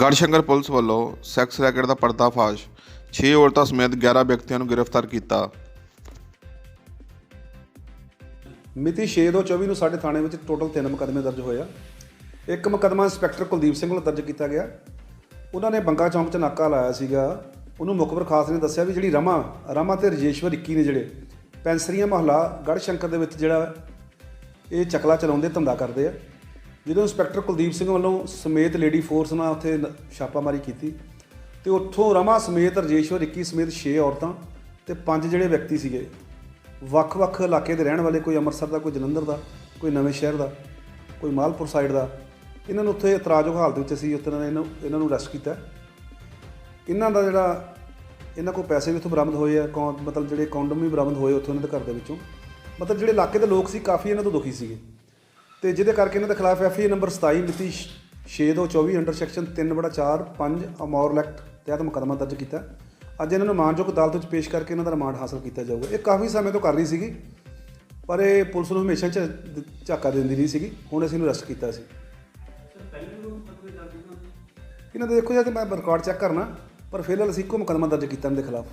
Garhshankar police ਵੱਲੋਂ sex racket ਦਾ ਪਰਦਾਫਾਸ਼। 6 ਔਰਤਾਂ ਸਮੇਤ 11 ਵਿਅਕਤੀਆਂ ਨੂੰ ਗ੍ਰਿਫਤਾਰ ਕੀਤਾ। ਮਿਤੀ 6/2/24 ਨੂੰ ਸਾਡੇ ਥਾਣੇ ਵਿੱਚ ਟੋਟਲ 3 ਮੁਕੱਦਮੇ ਦਰਜ ਹੋਏ ਆ। ਇੱਕ ਮੁਕੱਦਮਾ ਇੰਸਪੈਕਟਰ ਕੁਲਦੀਪ ਸਿੰਘ ਵੱਲੋਂ ਦਰਜ ਕੀਤਾ ਗਿਆ। ਉਹਨਾਂ ਨੇ ਬੰਗਾ ਚੌਂਕ 'ਚ ਨਾਕਾ ਲਾਇਆ ਸੀਗਾ। ਉਹਨੂੰ ਮੁਖਬਰ ਖਾਸ ਨੇ ਦੱਸਿਆ ਵੀ ਜਿਹੜੀ ਰਮਾ ਰਮਾ ਤੇ ਰਜੇਸ਼ਵਰ 21 ਨੇ ਜਿਹੜੇ ਪੈਂਸਰੀਆਂ ਮਹੱਲਾ ਗੜਸ਼ੰਕਰ ਦੇ ਵਿੱਚ ਜਿਹੜਾ ਇਹ ਚਕਲਾ ਚਲਾਉਂਦੇ, ਧੰਦਾ ਕਰਦੇ ਆ। ਜਦੋਂ ਇੰਸਪੈਕਟਰ ਕੁਲਦੀਪ ਸਿੰਘ ਵੱਲੋਂ ਸਮੇਤ ਲੇਡੀ ਫੋਰਸ ਨਾਲ ਉੱਥੇ ਨ- ਛਾਪਾਮਾਰੀ ਕੀਤੀ, ਤੇ ਉੱਥੋਂ ਰਮਾ ਸਮੇਤ ਰਜੇਸ਼ਵਰ 21 ਸਮੇਤ 6 ਔਰਤਾਂ ਤੇ ਪੰਜ ਜਿਹੜੇ ਵਿਅਕਤੀ ਸੀਗੇ, ਵੱਖ-ਵੱਖ ਇਲਾਕੇ ਦੇ ਰਹਿਣ ਵਾਲੇ, ਕੋਈ ਅੰਮ੍ਰਿਤਸਰ ਦਾ, ਕੋਈ ਜਲੰਧਰ ਦਾ, ਕੋਈ ਨਵੇਂ ਸ਼ਹਿਰ ਦਾ, ਕੋਈ ਮਾਲਪੁਰ ਸਾਈਡ ਦਾ, ਇਹਨਾਂ ਨੂੰ ਉੱਥੇ ਇਤਰਾਜ਼ਯੋਗ ਹਾਲਤ ਵਿੱਚ ਅਸੀਂ ਉੱਥੇ ਇਹਨਾਂ ਨੂੰ ਇਹਨਾਂ ਨੂੰ ਅਰੈਸਟ ਕੀਤਾ। ਇਹਨਾਂ ਦਾ ਜਿਹੜਾ ਇਹਨਾਂ ਕੋਲ ਪੈਸੇ ਵੀ ਉੱਥੋਂ ਬਰਾਮਦ ਹੋਏ ਆ, ਕੌਣ ਮਤਲਬ ਜਿਹੜੇ ਕੌਂਡਮ ਵੀ ਬਰਾਮਦ ਹੋਏ ਉੱਥੋਂ ਇਹਨਾਂ ਦੇ ਘਰ ਦੇ ਵਿੱਚੋਂ। ਮਤਲਬ ਜਿਹੜੇ ਇਲਾਕੇ ਦੇ ਲੋਕ ਸੀ, ਕਾਫੀ ਇਹਨਾਂ ਤੋਂ ਦੁਖੀ ਸੀਗੇ। ਤੇ ਜਿਹਦੇ ਕਰਕੇ ਇਹਨਾਂ ਦੇ ਖਿਲਾਫ ਐਫਆਈ ਨੰਬਰ 27 ਮਿਤੀ 6224 ਅੰਡਰ ਸੈਕਸ਼ਨ 3/4 5 ਅਮੌਰ ਐਕਟ ਤਹਿਤ ਮੁਕੱਦਮਾ ਦਰਜ ਕੀਤਾ। ਅੱਜ ਇਹਨਾਂ ਨੂੰ ਮਾਨਯੋਗ ਅਦਾਲਤ ਵਿੱਚ ਪੇਸ਼ ਕਰਕੇ ਇਹਨਾਂ ਦਾ ਰਿਮਾਂਡ ਹਾਸਲ ਕੀਤਾ ਜਾਊਗਾ। ਇਹ ਕਾਫੀ ਸਮੇਂ ਤੋਂ ਕਰ ਰਹੀ ਸੀਗੀ, ਪਰ ਇਹ ਪੁਲਿਸ ਨੂੰ ਹਮੇਸ਼ਾ ਝਾਕਾ ਦਿੰਦੀ ਰਹੀ ਸੀਗੀ। ਹੁਣ ਅਸੀਂ ਇਹਨੂੰ ਅਰੈਸਟ ਕੀਤਾ ਸੀ। ਇਹਨਾਂ ਦੇ ਦੇਖੋ ਜਦ ਮੈਂ ਰਿਕਾਰਡ ਚੈੱਕ ਕਰਨਾ, ਪਰ ਫਿਲਹਾਲ ਅਸੀਂ ਇੱਕੋ ਮੁਕੱਦਮਾ ਦਰਜ ਕੀਤਾ ਇਹਨਾਂ ਦੇ ਖਿਲਾਫ।